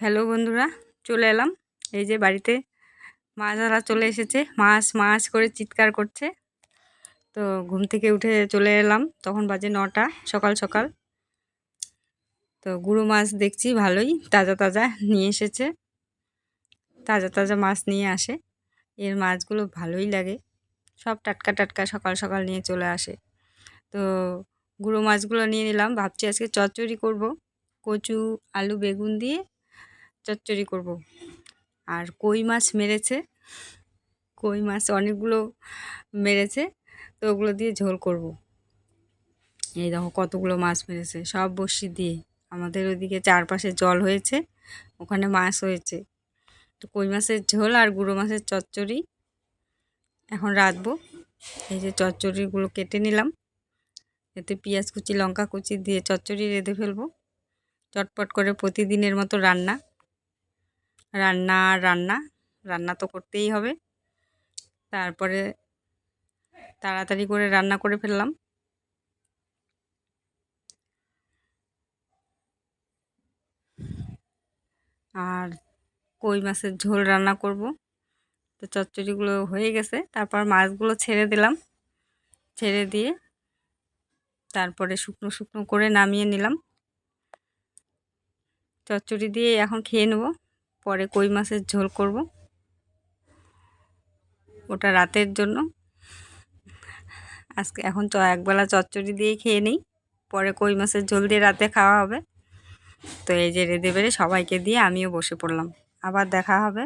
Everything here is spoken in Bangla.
হ্যালো বন্ধুরা, চলে এলাম। এই যে বাড়িতে মাছওয়ালা চলে এসেছে, মাছ মাছ করে চিৎকার করছে। তো ঘুম থেকে উঠে চলে এলাম, তখন বাজে নটা, সকাল সকাল। তো গুঁড়ো মাছ দেখছি, ভালোই, তাজা তাজা নিয়ে এসেছে। তাজা তাজা মাছ নিয়ে আসে। এর মাছগুলো ভালোই লাগে। সব টাটকা টাটকা সকাল সকাল নিয়ে চলে আসে। তো গুঁড়ো মাছগুলো নিয়ে নিলাম, ভাবছি আজকে চচ্চড়ি করব। কচু, আলু, বেগুন দিয়ে চচ্চড়ি করব। আর কই মাছ মেরেছে? কই মাছ অনেকগুলো মেরেছে, তো ওগুলো দিয়ে ঝোল করব। এই দেখো কতগুলো মাছ মেরেছে, সব বসি দিয়ে। আমাদের ওদিকে চারপাশে জল হয়েছে, ওখানে মাছ হয়েছে। তো কই মাছের ঝোল আর গুঁড়ো মাছের চচ্চড়ি এখন রাঁধবো। এই যে চচ্চড়িগুলো কেটে নিলাম। এতে পেঁয়াজ কুচি, লঙ্কা কুচি দিয়ে চচ্চড়ি রেঁধে ফেলব। চটপট করে প্রতিদিনের মতো রান্না। রান্না রান্না রান্না তো করতেই হবে। তারপরে তাড়াতাড়ি করে রান্না করে ফেললাম। আর কই মাছের ঝোল রান্না করব? তো চচ্চড়িগুলো হয়ে গেছে। তারপর মাছগুলো ছেড়ে দিলাম। ছেড়ে দিয়ে তারপরে শুকনো শুকনো করে নামিয়ে নিলাম। চচ্চড়ি দিয়ে এখন খেয়ে নেব। পরে কই মাছের ঝোল করব? ওটা রাতের জন্য। আজকে এখন চ, একবেলা চচ্চড়ি দিয়ে খেয়ে নিই। পরে কই মাছের ঝোল দিয়ে রাতে খাওয়া হবে। তো এই যে রেঁধে বেড়ে সবাইকে দিয়ে আমিও বসে পড়লাম। আবার দেখা হবে।